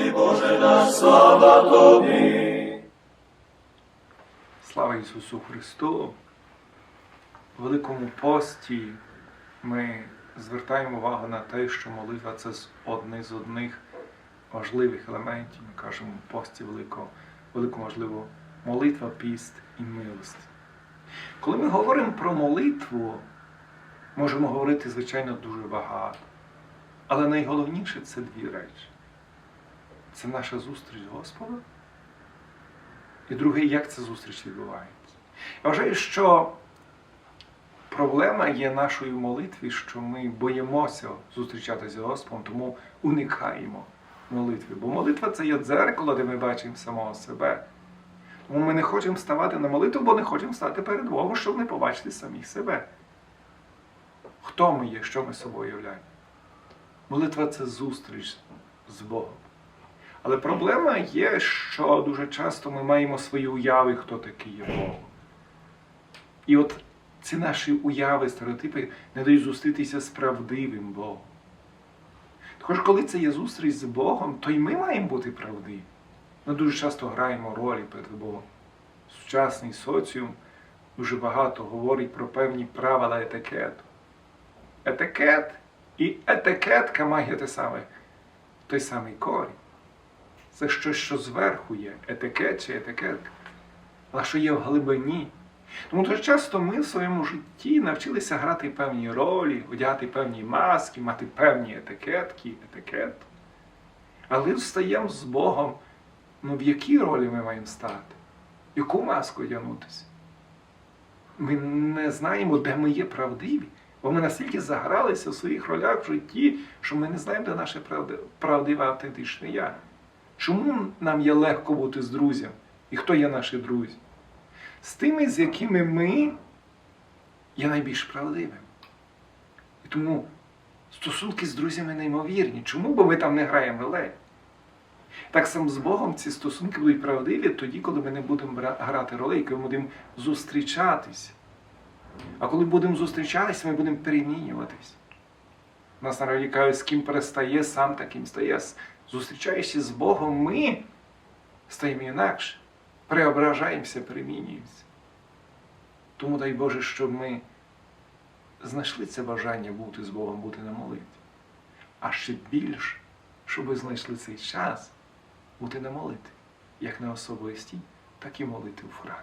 тобі, Боже наш, слава тобі. Слава Ісусу Христу! У Великому пості ми звертаємо увагу на те, що молитва це одне з одних важливих елементів. Ми кажемо пості велико, велико важливо молитва, піст і милость. Коли ми говоримо про молитву, можемо говорити, звичайно, дуже багато. Але найголовніше це дві речі. Це наша зустріч з Господом. І друге, як ця зустріч відбувається. Я вважаю, що проблема є нашої молитві, що ми боїмося зустрічатися з Господом, тому уникаємо молитви. Бо молитва це є дзеркало, де ми бачимо самого себе. Тому ми не хочемо ставати на молитву, бо не хочемо стати перед Богом, щоб не побачити самих себе. Хто ми є, що ми собою являємо? Молитва це зустріч з Богом. Але проблема є, що дуже часто ми маємо свої уяви, хто такий є Бог. І от ці наші уяви, стереотипи не дають зустрітися з правдивим Богом. Також, коли це є зустріч з Богом, то й ми маємо бути правдиві. Ми дуже часто граємо ролі перед Богом. Сучасний соціум дуже багато говорить про певні правила етикету. Етикет і етикетка має те саме, той самий корінь. Це щось, що зверху є, етикет чи етикетка, а що є в глибині. Тому дуже часто ми в своєму житті навчилися грати певні ролі, одягати певні маски, мати певні етикетки, етикет. Але встаємо з Богом, ну в якій ролі ми маємо стати? Яку маску одягнутися? Ми не знаємо, де ми є правдиві, бо ми настільки загралися в своїх ролях в житті, що ми не знаємо, де наше правди- правдиве автентичне я. Чому нам є легко бути з друзями? І хто є наші друзі? З тими, з якими ми є найбільш правдивими. І тому стосунки з друзями неймовірні. Чому? Бо ми там не граємо ролей. Так само з Богом ці стосунки будуть правдиві тоді, коли ми не будемо грати ролей, коли ми будемо зустрічатися. А коли будемо зустрічатися, ми будемо перемінюватись. Нас народі кажуть, з ким перестає, сам таким стає. Зустрічаючись з Богом, ми стаємо інакше, преображаємося, перемінюємося. Тому дай Боже, щоб ми знайшли це бажання бути з Богом, бути на молитві. А ще більше, щоб ви знайшли цей час бути на молитві, як на особистій, так і молити в храмі.